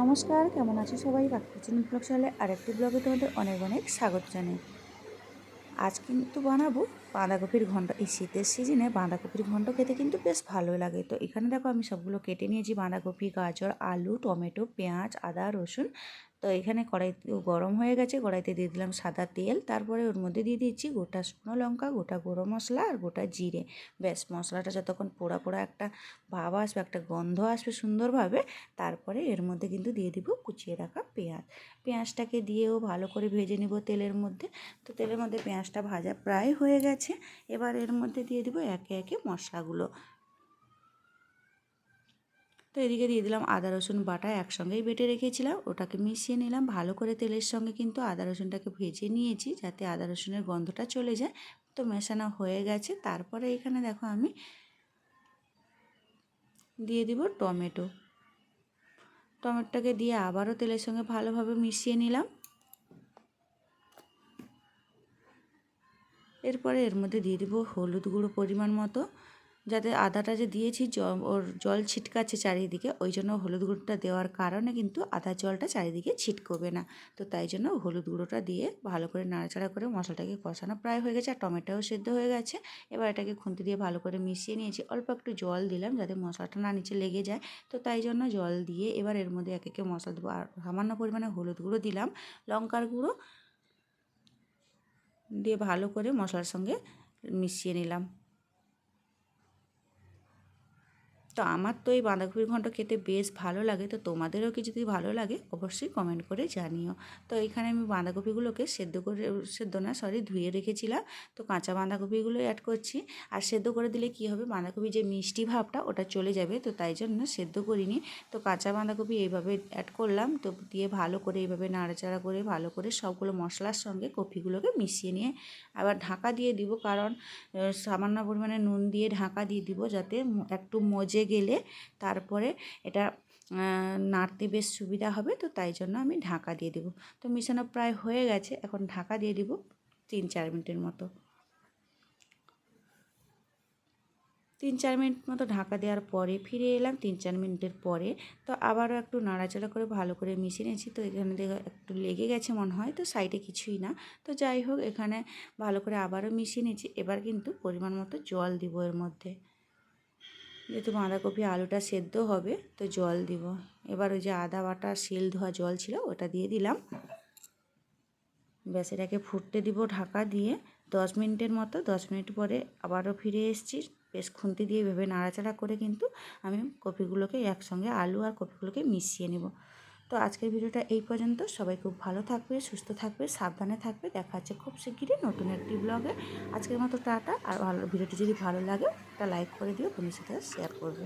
নমস্কার, কেমন আছো সবাই? বাকি কিচেন ব্লগ চ্যানেলে আরেকটি ব্লগে তোমাদের অনেক অনেক স্বাগত জানাই। আজ কিন্তু বানাবো বাঁধাকপির ঘন্ট। এই শীতের সিজনে বাঁধাকপির ঘণ্ট খেতে কিন্তু বেশ ভালো লাগে। তো এখানে দেখো আমি সবগুলো কেটে নিয়েছি। বাঁধাকপি, গাজর, আলু, টমেটো, পেঁয়াজ, আদা, রসুন তো এখানে কড়াই, গরম হয়ে গেছে, কড়াইতে দিয়ে দিলাম সাদা তেল, তারপরে ওর মধ্যে দিয়ে দিচ্ছি গোটা শুকনো লঙ্কা, গোটা গরম মশলা আর গোটা জিরে। ব্যাস, মশলাটা যতক্ষণ পোড়া পোড়া একটা ভাব আসবে, একটা গন্ধ আসবে সুন্দরভাবে, তারপরে এর মধ্যে কিন্তু দিয়ে দিব কুচিয়ে রাখা পেঁয়াজ। পেঁয়াজটাকে দিয়েও ভালো করে ভেজে নিব তেলের মধ্যে। তো তেলের মধ্যে পেঁয়াজটা ভাজা প্রায় হয়ে গেছে। এবার এর মধ্যে দিয়ে দিব একে একে মশলাগুলো। তো এদিকে দিয়ে দিলাম আদা, রসুন বাটা একসঙ্গেই বেটে রেখেছিলাম। ওটাকে মিশিয়ে নিলাম। ভালো করে তেলের সঙ্গে কিন্তু আদা, রসুনটাকে ভেজে নিয়েছি যাতে আদা, রসুনের গন্ধটা চলে যায়। তো মেশানো হয়ে গেছে। তারপরে এখানে দেখো আমি দিয়ে দিব টমেটো। টমেটোটাকে দিয়ে আবারও তেলের সঙ্গে ভালোভাবে মিশিয়ে নিলাম। এরপরে এর মধ্যে দিয়ে দিব হলুদ গুঁড়ো পরিমাণ মতো। যাতে আদাটা যে দিয়েছি ওর জল ছিটকাচ্ছে চারিদিকে, ওই জন্য হলুদ গুঁড়োটা দেওয়ার কারণে কিন্তু আদার জলটা চারিদিকে ছিটকবে না। তো তাই জন্য হলুদ গুঁড়োটা দিয়ে ভালো করে নাড়াচাড়া করে মশলাটাকে কষানো প্রায় হয়ে গেছে, আর টমেটোও সেদ্ধ হয়ে গেছে। এবার এটাকে খুন্তি দিয়ে ভালো করে মিশিয়ে নিয়েছি। অল্প একটু জল দিলাম যাতে মশলাটা না নিচে লেগে যায়। তো তাই জন্য জল দিয়ে এবার এর মধ্যে এক একে মশলা দেবো। আর সামান্য পরিমাণে হলুদ গুঁড়ো দিলাম, লঙ্কার গুঁড়ো দিয়ে ভালো করে মশলার সঙ্গে মিশিয়ে নিলাম। তো আমার তো এই বাঁধাকপির ঘন্ট খেতে বেশ ভালো লাগে, তো তোমাদেরও কি যদি ভালো লাগে অবশ্যই কমেন্ট করে জানিও। তো এখানে আমি বাঁধাকপিগুলোকে সেদ্ধ করে, সেদ্ধ না সরি ধুয়ে রেখেছিলাম, তো কাঁচা বাঁধাকপিগুলো অ্যাড করছি। আর সেদ্ধ করে দিলে কি হবে বাঁধাকপি যে মিষ্টি ভাবটা ওটা চলে যাবে, তো তাই জন্য সেদ্ধ করিনি। তো কাঁচা বাঁধাকপি এইভাবে অ্যাড করলাম, তো দিয়ে ভালো করে এইভাবে নাড়াচাড়া করে, ভালো করে সবগুলো মশলার সঙ্গে কপিগুলোকে মিশিয়ে নিয়ে আবার ঢাকা দিয়ে দিব, কারণ সামান্য পরিমাণে নুন দিয়ে ঢাকা দিয়ে দিব, যাতে একটু মজে গেলে তারপরে এটা নাড়তে বেশ সুবিধা হবে, তো তাই জন্য আমি ঢাকা দিয়ে দেবো। তো মিশানো প্রায় হয়ে গেছে, এখন ঢাকা দিয়ে দিব তিন চার মিনিটের মতো। তিন চার মিনিট মতো ঢাকা দেওয়ার পরে ফিরে এলাম তিন চার মিনিটের পরে, তো আবারও একটু নাড়াচাড়া করে ভালো করে মিশিয়ে নিয়েছি, তো এখানে একটু লেগে গেছে মনে হয়, তো সাইডে কিছুই না। তো যাই হোক, এখানে ভালো করে আবারও মিশিয়ে নিয়েছি, এবার কিন্তু পরিমাণ মতো জল দিব এর মধ্যে। যেহেতু বাঁধাকপি আলুটা সেদ্ধ হবে, তো জল দিব। এবার ওই যে আদা বাটা শিল ধোয়া জল ছিল, ওটা দিয়ে দিলাম। ব্যাস, এটাকে ফুটতে দিব ঢাকা দিয়ে। দশ মিনিটের মতো, দশ মিনিট পরে আবারও ফিরে এসেছি। বেশ খুন্তি দিয়ে ভেবে নাড়াচাড়া করে কিন্তু আমি কপিগুলোকে একসঙ্গে, আলু আর কপিগুলোকে মিশিয়ে নেব। তো আজকের ভিডিওটা এই পর্যন্ত। সবাই খুব ভালো থাকবে, সুস্থ থাকবে, সাবধানে থাকবে। দেখা যাচ্ছে খুব শিগগিরই নতুন একটি ব্লগে আজকের মতো টাটা। আর ভালো ভিডিওটি যদি ভালো লাগে তা লাইক করে দিও বন্ধুর সাথে শেয়ার করবে।